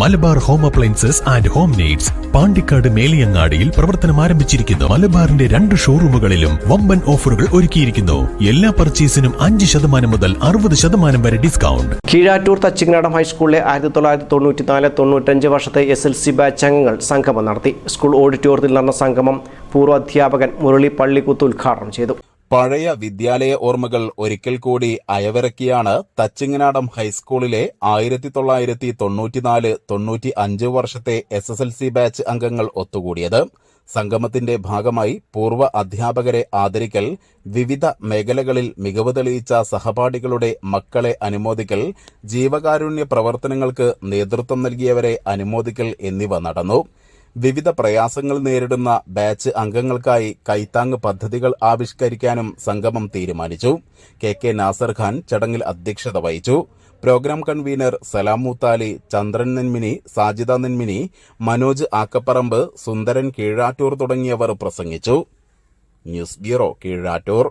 Malabar home appliances and home needs Pandikkad മേലിയങ്ങാടിയിൽ പ്രവർത്തനം ആരംഭിച്ചിരിക്കുന്നു. മലബാറിന്റെ രണ്ട് ഷോറൂമുകളിലും വമ്പൻ ഓഫറുകൾ ഒരുക്കിയിരിക്കുന്നു. എല്ലാ പർച്ചേസിനും അഞ്ച് ശതമാനം മുതൽ അറുപത് ശതമാനം വരെ ഡിസ്കൗണ്ട്. കീഴാറ്റൂർ തച്ചിങ്ങാടം ഹൈസ്കൂളിലെ ആയിരത്തി തൊള്ളായിരത്തി തൊണ്ണൂറ്റിനാല് തൊണ്ണൂറ്റഞ്ച് വർഷത്തെ എസ് എൽ സി ബാച്ച് അംഗങ്ങൾ സംഗമം നടത്തി. സ്കൂൾ ഓഡിറ്റോറിയത്തിൽ നടന്ന സംഗമം പൂർവ അധ്യാപകൻ മുരളി പള്ളിക്കുത്ത് ഉദ്ഘാടനം ചെയ്തു. പഴയ വിദ്യാലയ ഓർമ്മകൾ ഒരിക്കൽ കൂടി അയവിറക്കിയാണ് തച്ചിങ്ങനാടം ഹൈസ്കൂളിലെ ആയിരത്തി തൊള്ളായിരത്തി തൊണ്ണൂറ്റിനാല് തൊണ്ണൂറ്റി അഞ്ച് വർഷത്തെ S S L C batch അംഗങ്ങൾ ഒത്തുകൂടിയത്. സംഗമത്തിന്റെ ഭാഗമായി പൂർവ അധ്യാപകരെ ആദരിക്കൽ വിവിധ മേഖലകളിൽ മികവ് തെളിയിച്ച സഹപാഠികളുടെ മക്കളെ അനുമോദിക്കൽ ജീവകാരുണ്യ പ്രവർത്തനങ്ങൾക്ക് നേതൃത്വം നൽകിയവരെ അനുമോദിക്കൽ എന്നിവ നടന്നു. വിവിധ പ്രയാസങ്ങൾ നേരിടുന്ന ബാച്ച് അംഗങ്ങൾക്കായി കൈത്താങ് പദ്ധതികൾ ആവിഷ്കരിക്കാനും സംഗമം തീരുമാനിച്ചു. കെ കെ നാസർ ഖാൻ ചടങ്ങിൽ അധ്യക്ഷത വഹിച്ചു. പ്രോഗ്രാം കൺവീനർ സലാം മൂത്താലി ചന്ദ്രൻ നെന്മിനി സാജിദ നെന്മിനി മനോജ് ആക്കപ്പറമ്പ് സുന്ദരൻ കീഴാറ്റൂർ തുടങ്ങിയവർ പ്രസംഗിച്ചു. News bureau Keezhattoor.